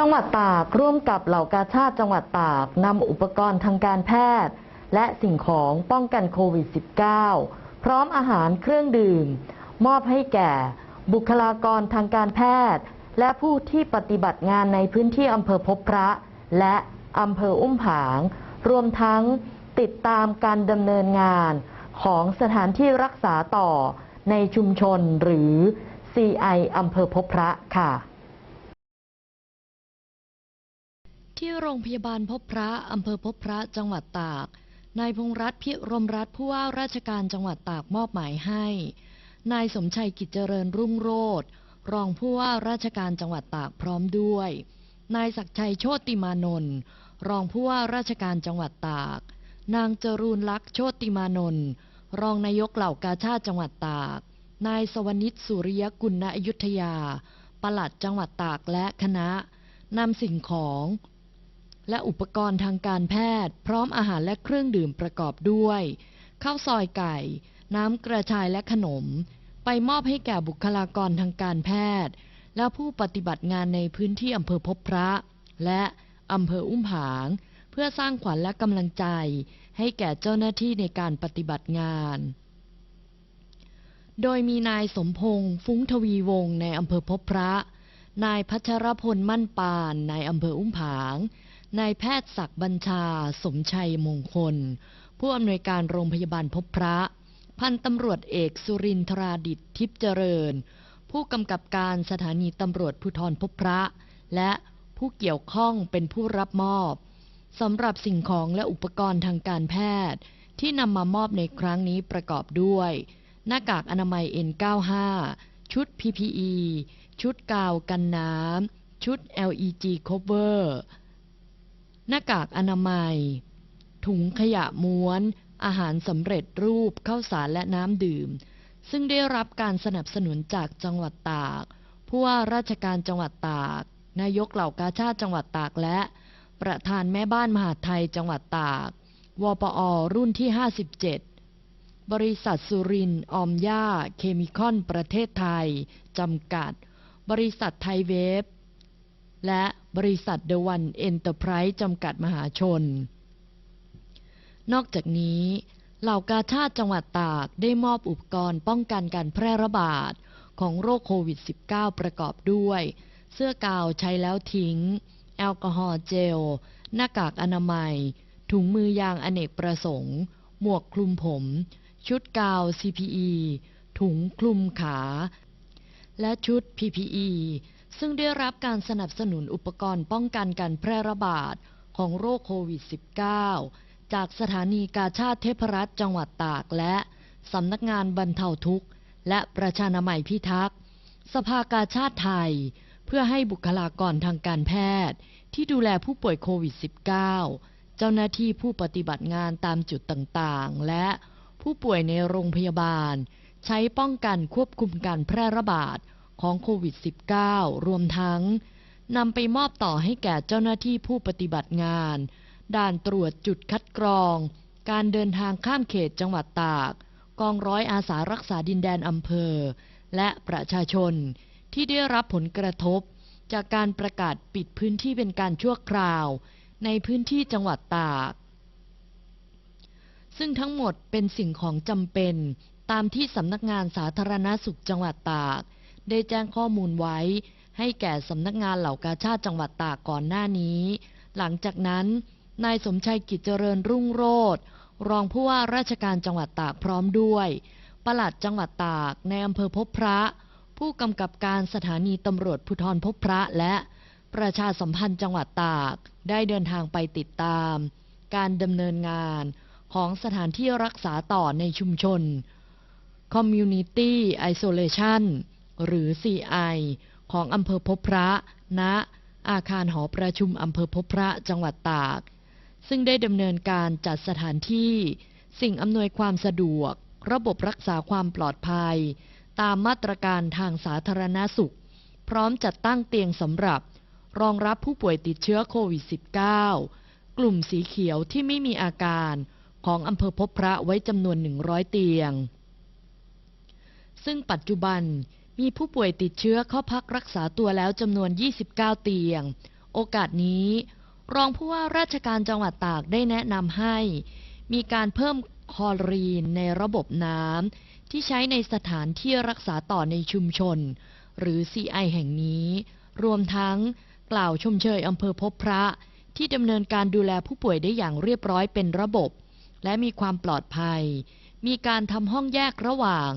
จังหวัดตากร่วมกับเหล่ากาชาติจังหวัดตากนำอุปกรณ์ทางการแพทย์ และสิ่งของป้องกันโควิด -19 พร้อมอาหารเครื่องดื่ม มอบให้แก่ บุคลากรทางการแพทย์ และผู้ที่ปฏิบัติงานในพื้นที่อำเภอพบพระ และอำเภออุ้มผาง รวมทั้งติดตามการดำเนินงานของสถานที่รักษาต่อในชุมชนหรือ CI อำเภอพบพระค่ะ ที่โรงพยาบาลพบพระอำเภอพบพระจังหวัดตาก นายพงษ์รัตน์พิรมรัตน์ผู้ว่าราชการจังหวัดตากมอบหมายให้ นายสมชัยกิจเจริญรุ่งโรจน์รองผู้ว่าราชการจังหวัดตากพร้อมด้วย นายศักชัยโชติมานนท์รองผู้ว่าราชการจังหวัดตาก นางจรูนลักษ์โชติมานนท์รองนายกเหล่ากาชาติจังหวัดตาก นายสวนิตสุริยกุลณอยุธยาปลัดจังหวัดตากและคณะนำสิ่งของ และอุปกรณ์ทางการแพทย์ พร้อมอาหารและเครื่องดื่มประกอบด้วยข้าวซอยไก่ น้ำกระชายและขนม ไปมอบให้แก่บุคลากรทางการแพทย์ และผู้ปฏิบัติงานในพื้นที่อำเภอพบพระ และอำเภออุ้มผาง เพื่อสร้างขวัญและกำลังใจ ให้แก่เจ้าหน้าที่ในการปฏิบัติงาน โดยมีนายสมพงษ์ฟุ้งทวีวงศ์ในอำเภอพบพระ นายพัชรพลมั่นปานในอำเภออุ้มผาง นายแพทย์ศักดิ์บัญชา สมชัยมงคล ผู้อำนวยการโรงพยาบาลพบพระ พันตำรวจเอกสุรินทราดิตทิพย์เจริญ ผู้กำกับการสถานีตำรวจภูธรพบพระ และผู้เกี่ยวข้องเป็นผู้รับมอบสำหรับสิ่งของและอุปกรณ์ทางการแพทย์ ที่นำมามอบในครั้งนี้ประกอบด้วย หน้ากากอนามัย N95 ชุด PPE ชุดกาวกันน้ำ ชุด LEG cover หน้ากากอนามัย ถุงขยะม้วน อาหารสำเร็จรูปข้าวสารและน้ำดื่ม ซึ่งได้รับการสนับสนุนจากจังหวัดตาก ผู้ว่าราชการจังหวัดตาก นายกเหล่ากาชาติจังหวัดตากและ ประธานแม่บ้านมหาไทยจังหวัดตาก วปอ รุ่นที่ 57 บริษัทสุรินออมย่า เคมีคอนประเทศไทย จำกัด บริษัทไทยเวฟ และบริษัทเดวันเอ็นเตอร์ไพรส์จำกัดมหาชน นอกจากนี้เหล่ากาชาติจังหวัดตากได้มอบอุปกรณ์ป้องกันการแพร่ระบาดของโรคโควิด -19 ประกอบด้วย เสื้อกาวใช้แล้วทิ้ง แอลกอฮอล์เจล หน้ากากอนามัย ถุงมือยางอเนกประสงค์ หมวกคลุมผม ชุดกาว CPE ถุงคลุมขา และชุด PPE ซึ่งได้รับการสนับสนุนอุปกรณ์ป้องกันการแพร่ระบาดของโรคโควิด -19 จากสถานีกาชาติเทพรัตน์จังหวัดตากและสำนักงานบรรเทาทุกข์ และประชานามัยพิทักษ์ สภากาชาติไทย เพื่อให้บุคลากรทางการแพทย์ ที่ดูแลผู้ป่วยโควิด -19 เจ้าหน้าที่ผู้ปฏิบัติงานตามจุดต่างๆ และผู้ป่วยในโรงพยาบาล ใช้ป้องกันควบคุมการแพร่ระบาด ของโควิด -19 รวมทั้งนำไปมอบต่อให้แก่เจ้าหน้าที่ผู้ปฏิบัติงาน ด่านตรวจจุดคัดกรอง การเดินทางข้ามเขตจังหวัดตาก กองร้อยอาสารักษาดินแดนอำเภอ และประชาชนที่ได้รับผลกระทบ จากการประกาศปิดพื้นที่เป็นการชั่วคราว ในพื้นที่จังหวัดตาก ซึ่งทั้งหมดเป็นสิ่งของจำเป็นตามที่สำนักงานสาธารณาสุขจังหวัดตาก ได้แจ้งข้อมูลไว้ ให้แก่สำนักงานเหล่ากาชาติจังหวัดตากก่อนหน้านี้ หลังจากนั้น นายสมชัยกิจเจริญรุ่งโรจน์รองผู้ว่าราชการจังหวัดตากพร้อมด้วยปลัดจังหวัดตากในอำเภอพบพระ ผู้กำกับการสถานีตำรวจภูธรพบพระและประชาสัมพันธ์จังหวัดตากได้เดินทางไปติดตาม การดำเนินงานของสถานที่รักษาต่อในชุมชน Community Isolation หรือ CI ของอำเภอพบพระณอาคารหอประชุมอำเภอพบพระจังหวัดตาก ซึ่งได้ดำเนินการจัดสถานที่ สิ่งอำนวยความสะดวก ระบบรักษาความปลอดภัย ตามมาตรการทางสาธารณาสุข พร้อมจัดตั้งเตียงสำหรับ รองรับผู้ป่วยติดเชื้อโควิด -19 กลุ่มสีเขียวที่ไม่มีอาการของอำเภอพบพระไว้จำนวน 100 เตียง ซึ่งปัจจุบัน มีผู้ป่วยติดเชื้อเข้าพักรักษาตัวแล้วจำนวน 29 เตียง โอกาสนี้ รองผู้ว่าราชการจังหวัดตากได้แนะนำให้ มีการเพิ่มคลอรีนในระบบน้ำที่ใช้ในสถานที่รักษาต่อในชุมชน หรือ CI แห่งนี้ รวมทั้งกล่าวชมเชยอำเภอพบพระ ที่ดำเนินการดูแลผู้ป่วยได้อย่างเรียบร้อยเป็นระบบ และมีความปลอดภัย มีการทำห้องแยกระหว่าง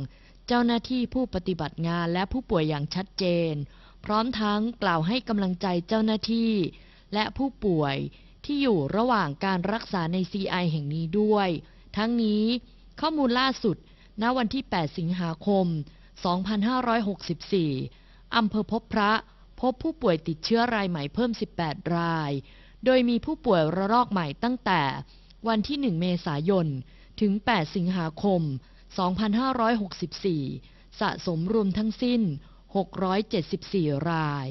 เจ้าหน้าที่ผู้ปฏิบัติงานและผู้ป่วยอย่างชัดเจน พร้อมทั้งกล่าวให้กำลังใจเจ้าหน้าที่ และผู้ป่วยที่อยู่ระหว่างการรักษาใน CI แห่งนี้ด้วย ทั้งนี้ข้อมูลล่าสุด ณ วันที่ 8 สิงหาคม 2564 อำเภอพบพระ พบผู้ป่วยติดเชื้อรายใหม่เพิ่ม 18 ราย โดยมีผู้ป่วยระลอกใหม่ตั้งแต่ วันที่ 1 เมษายน ถึง 8 สิงหาคม 2564 สะสมรวมทั้งสิ้น 674 ราย